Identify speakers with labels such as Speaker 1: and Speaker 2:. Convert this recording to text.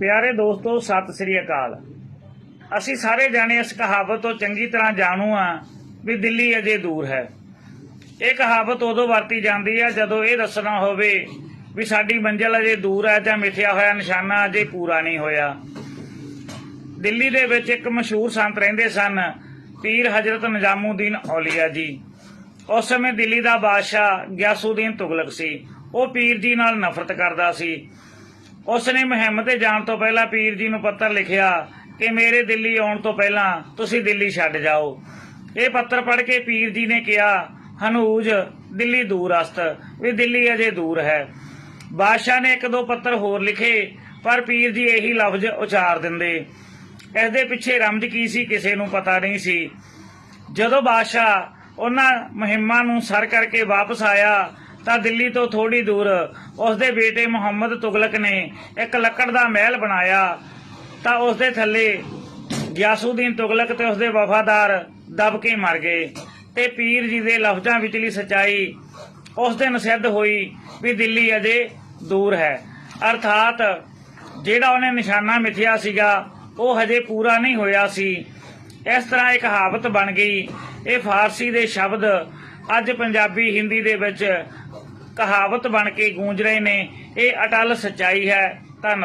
Speaker 1: ਪਿਆਰੇ ਦੋਸਤੋ, ਸਤਿ ਸ੍ਰੀ ਅਕਾਲ। ਅਸੀਂ ਸਾਰੇ ਜਾਣੇ ਇਸ ਕਹਾਵਤ ਤੋਂ ਚੰਗੀ ਤਰ੍ਹਾਂ ਜਾਣੂ ਆ ਵੀ ਦਿੱਲੀ ਅਜੇ ਦੂਰ ਹੈ। ਇਹ ਕਹਾਵਤ ਉਦੋਂ ਵਰਤੀ ਜਾਂਦੀ ਹੈ ਜਦੋਂ ਇਹ ਦੱਸਣਾ ਹੋਵੇ ਵੀ ਸਾਡੀ ਮੰਜ਼ਿਲ ਅਜੇ ਦੂਰ ਹੈ ਜਾਂ ਮਿਥਿਆ ਹੋਇਆ ਨਿਸ਼ਾਨਾ ਅਜੇ ਪੂਰਾ ਨਹੀਂ ਹੋਇਆ। ਦਿੱਲੀ ਦੇ ਵਿੱਚ ਇੱਕ ਮਸ਼ਹੂਰ ਸੰਤ ਰਹਿੰਦੇ ਸਨ, ਪੀਰ ਹਜ਼ਰਤ ਨਿਜ਼ਾਮੂਦੀਨ ਔਲੀਆ ਜੀ। ਉਸ ਸਮੇਂ ਦਿੱਲੀ ਦਾ ਬਾਦਸ਼ਾਹ ਗਿਆਸੂਦੀਨ ਤੁਗਲਕ ਸੀ। ਉਹ ਪੀਰ ਜੀ ਨਾਲ ਨਫ਼ਰਤ ਕਰਦਾ ਸੀ। ਉਸ ਨੇ ਮੁਹਿੰਮ ਤੇ ਜਾਣ ਤੋਂ ਪਹਿਲਾਂ ਪੀਰ ਜੀ ਨੂੰ ਪੱਤਰ ਲਿਖਿਆ ਕਿ ਮੇਰੇ ਦਿੱਲੀ ਆਉਣ ਤੋਂ ਪਹਿਲਾਂ ਤੁਸੀਂ ਦਿੱਲੀ ਛੱਡ ਜਾਓ। ਇਹ ਪੱਤਰ ਪੜ੍ਹ ਕੇ ਪੀਰ ਜੀ ਨੇ ਕਿਹਾ, ਹਨੂਜ, ਦਿੱਲੀ ਦੂਰ ਅਸਤ ਵੀ ਦਿੱਲੀ ਅਜੇ ਦੂਰ ਹੈ। ਬਾਦਸ਼ਾਹ ਨੇ ਇੱਕ ਦੋ ਪੱਤਰ ਹੋਰ ਲਿਖੇ, ਪਰ ਪੀਰ ਜੀ ਇਹੀ ਲਫ਼ਜ਼ ਉਚਾਰ ਦਿੰਦੇ। ਇਸ ਦੇ ਪਿੱਛੇ ਰਮਜ ਕੀ ਸੀ ਕਿਸੇ ਨੂੰ ਪਤਾ ਨਹੀਂ ਸੀ। ਜਦੋਂ ਬਾਦਸ਼ਾਹ ਉਹਨਾਂ ਮੁਹਿੰਮਾਂ ਨੂੰ ਸਰ ਕਰਕੇ ਵਾਪਸ ਆਇਆ ਤਾਂ ਦਿੱਲੀ ਤੋਂ ਥੋੜੀ ਦੂਰ ਉਸ ਦੇ ਬੇਟੇ ਮੁਹੰਮਦ ਤੁਗਲਕ ਨੇ ਇੱਕ ਲੱਕੜ ਦਾ ਮਹਿਲ ਬਣਾਇਆ। ਤਾਂ ਉਸ ਦੇ ਥੱਲੇ ਗਿਆਸੂਦੀਨ ਤੁਗਲਕ ਤੇ ਉਸ ਦੇ ਵਫਾਦਾਰ ਦਬ ਕੇ ਮਰ ਗਏ ਤੇ ਪੀਰ ਜੀ ਦੇ ਲਫ਼ਜ਼ਾਂ ਵਿਚਲੀ ਸਚਾਈ ਉਸ ਦਿਨ ਸਿੱਧ ਹੋਈ ਵੀ ਦਿੱਲੀ ਅਜੇ ਦੂਰ ਹੈ। ਅਰਥਾਤ ਜਿਹੜਾ ਉਹਨੇ ਨਿਸ਼ਾਨਾ ਮਿਥਿਆ ਸੀਗਾ, ਉਹ ਹਜੇ ਪੂਰਾ ਨਹੀਂ ਹੋਇਆ ਸੀ। ਇਸ ਤਰ੍ਹਾਂ ਇੱਕ ਕਹਾਵਤ ਬਣ ਗਈ। ਇਹ ਫਾਰਸੀ ਦੇ ਸ਼ਬਦ ਅੱਜ ਪੰਜਾਬੀ ਹਿੰਦੀ ਦੇ ਵਿੱਚ ਕਹਾਵਤ ਬਣ ਕੇ ਗੂੰਜ ਰਹੇ ਨੇ। ਇਹ ਅਟਲ ਸੱਚਾਈ ਹੈ। ਧੰਨਵਾਦ।